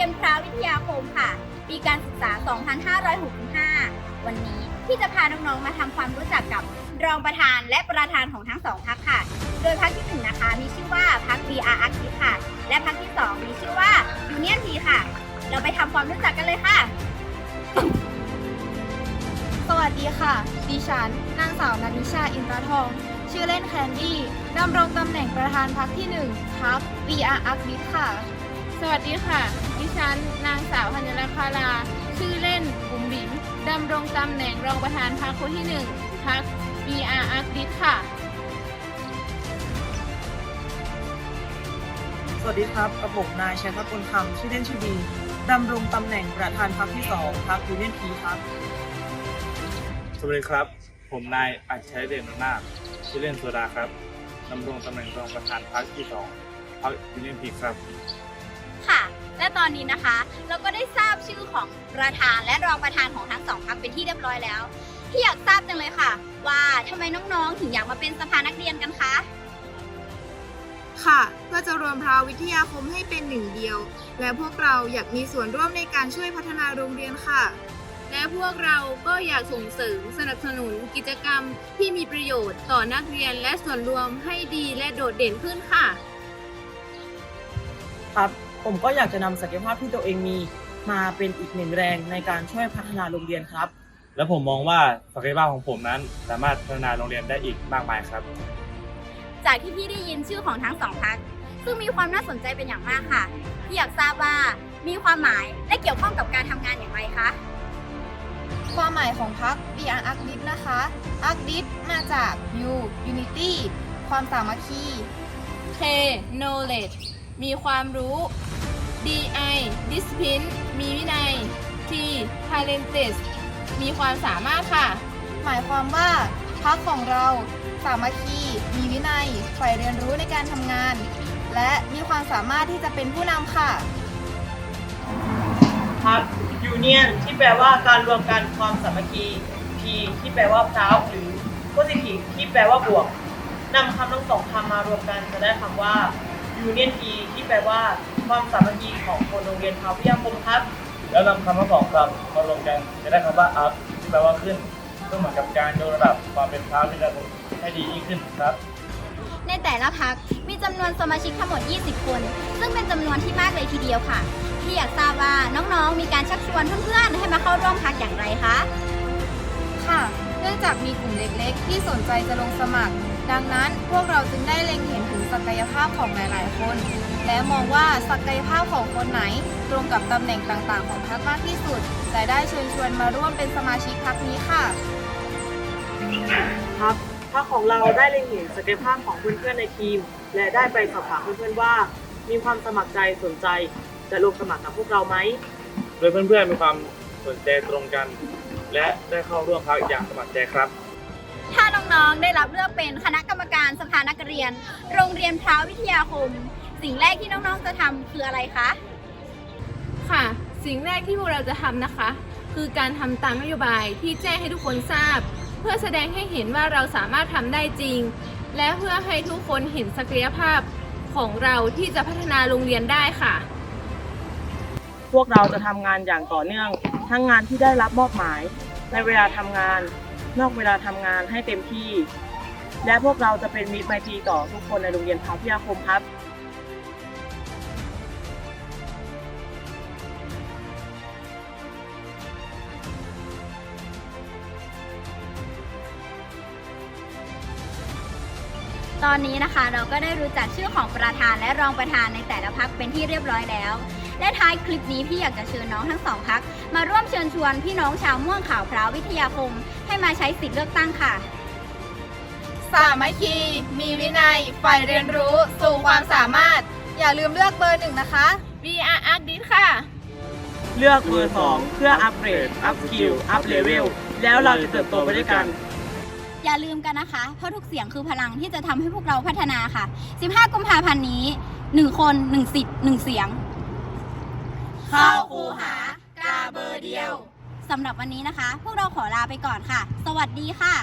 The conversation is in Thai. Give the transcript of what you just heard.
รียนพระวิทยาคมค่ะ ปีการศึกษา 2565 วันนี้พี่จะพาน้องๆ มาทำความรู้จักกับรองประธานและประธานของทั้งสองพักค่ะ โดยพักที่หนึ่งนะคะ มีชื่อว่าพัก BR a r c ค่ะ และพักที่สองมีชื่อว่า Union T ค่ะ เราไปทำความรู้จักกันเลยค่ะ สวัสดีค่ะ ดิฉัน นางสาวนันิชาอินทรทอง ชื่อเล่นแคนดี้ดำรงตำแหน่งประธานพักที่1พัก BR อักบิทค่ะ สวัสดีค่ะ ดิฉัน นางสาวธัญรัคารา ชื่อเล่นบุ๋มบิ๋มดำรงตำแหน่งรองประธานพรรคคนที่หนึ่งพรรค BR อาร์ดิค่ะ สวัสดีครับกับผมนายชัยพัฒน์พลคำชื่อเล่นชื่อดีดำรงตำแหน่งประธานพรรคที่2พรรคยูเนียนพีครับ สวัสดีครับ ผมนายอัจฉริยเดชนาคชื่อเล่นโซดาครับดำรงตำแหน่งรองประธานพรรคที่สองพรรคยูเนียนพีครับค่ะ และตอนนี้นะคะ เราก็ได้ทราบชื่อของประธานและรองประธานของทั้งสองพักเป็นที่เรียบร้อยแล้ว ที่อยากทราบจังเลยค่ะ ว่าทำไมน้องๆ ถึงอยากมาเป็นสภานักเรียนกันคะค่ะเพื่อจะรวมพราวิทยาคมให้เป็นหนึ่งเดียว และพวกเราอยากมีส่วนร่วมในการช่วยพัฒนาโรงเรียนค่ะ และพวกเราก็อยากส่งเสริมสนับสนุนกิจกรรมที่มีประโยชน์ต่อนักเรียนและส่วนรวมให้ดีและโดดเด่นขึ้นค่ะ ครับ ผมก็อยากจะนำศักยภาพที่ตัวเองมีมาเป็นอีกหนึ่งแรงในการช่วยพัฒนาโรงเรียนครับ และผมมองว่าศักยภาพของผมนั้น สามารถพัฒนาโรงเรียนได้อีกมากมายครับ จากที่พี่ได้ยินชื่อของทั้งสองพักซึ่งมีความน่าสนใจเป็นอย่างมากค่ะพี่อยากทราบว่ามีความหมายและเกี่ยวข้องกับการทำงานอย่างไรคะ ความหมายของพัก BR อักบิทนะคะอักบิทมาจาก U Unity ความสามัคคี K knowledge มีความรู้ DI discipline มีวินัย T talented มีความสามารถค่ะ หมายความว่าพักของเราสามัคคี มีวินัยใฝ่เรียนรู้ในการทำงาน และมีความสามารถที่จะเป็นผู้นำค่ะพักยูเนียนที่แปลว่าการรวมกันความสามัคคี P ที่แปลว่าพร้าวหรือ positive ที่แปลว่าบวกนำคำทั้งสองคำมารวมกันจะได้คำว่า Union P ที่แปลว่า ความสามัคคีของคนโรงเรียนพาวิทยาคมครับ แล้วนำคำทั้งสองคำมารวมกันจะได้คำว่า up ที่แปลว่าขึ้นก็เหมือนกับการยกระดับความเป็นพรรควิทยาคมให้ดียิ่งขึ้นครับ ในแต่ละพักมีจำนวนสมาชิกทั้งหมด 20 คน ซึ่งเป็นจำนวนที่มากเลยทีเดียวค่ะ ที่อยากทราบว่าน้องๆ มีการชักชวนเพื่อนๆ ให้มาเข้าร่วมพักอย่างไรคะ ค่ะ เนื่องจากมีกลุ่มเล็กๆ ที่สนใจจะลงสมัคร ดังนั้นพวกเราจึงได้เล็งเห็นถึงศักยภาพของหลาย ๆ คน และมองว่าศักยภาพของคนไหนตรงกับตำแหน่งต่าง ๆ ของพรรคมากที่สุดและได้เชิญชวนมาร่วมเป็นสมาชิกพรรคนี้ค่ะ ครับพรรคของเราได้เล็งเห็นศักยภาพของเพื่อน ๆ ในทีม และได้ไปสอบถามเพื่อน ๆ ว่า มีความสมัครใจสนใจจะลงสมัครกับพวกเราไหม โดยเพื่อนๆมีความสนใจตรงกัน และได้เข้าร่วมพรรคอย่างสมัครใจครับ ถ้าน้องๆ ได้รับเลือกเป็นคณะกรรมการสภานักเรียน โรงเรียนพร้าววิทยาคม สิ่งแรกที่น้องๆ จะทำคืออะไรคะ ค่ะ สิ่งแรกที่พวกเราจะทำนะคะ คือการทำตามนโยบายที่แจ้งให้ทุกคนทราบ เพื่อแสดงให้เห็นว่าเราสามารถทำได้จริง และเพื่อให้ทุกคนเห็นศักยภาพของเราที่จะพัฒนาโรงเรียนได้ค่ะ พวกเราจะทำงานอย่างต่อเนื่อง ทั้งงานที่ได้รับมอบหมาย ในเวลาทำงาน นอกเวลาทำงานให้เต็มที่ และพวกเราจะเป็นมิตรไมตรีต่อทุกคนในโรงเรียนพาพิทยาคมครับตอนนี้นะคะเราก็ได้รู้จักชื่อของประธานและรองประธานในแต่ละพักเป็นที่เรียบร้อยแล้ว และท้ายคลิปนี้พี่อยากจะเชิญน้องทั้งสองพักมาร่วมเชิญชวนพี่น้องชาวม่วงขาวพร้าววิทยาคม ให้มาใช้สิทธิ์เลือกตั้งค่ะ สามัคคี มีวินัยใฝ่เรียนรู้สู่ความสามารถ อย่าลืมเลือกเบอร์หนึ่งนะคะ VR a r d i t ค่ะ เลือกเบอร์สองเพื่ออัปเกรด อัพสกิล อัพเลเวล แล้วเราจะเติบโตไปด้วยกัน อย่าลืมกันนะคะ เพราะทุกเสียงคือพลังที่จะทำให้พวกเราพัฒนาค่ะ 15 กุมภาพันธ์นี้ 1 คน 1 สิทธิ์ 1 เสียง เข้าคูหากาเบอร์เดียวสำหรับวันนี้นะคะ พวกเราขอลาไปก่อนค่ะ สวัสดีค่ะ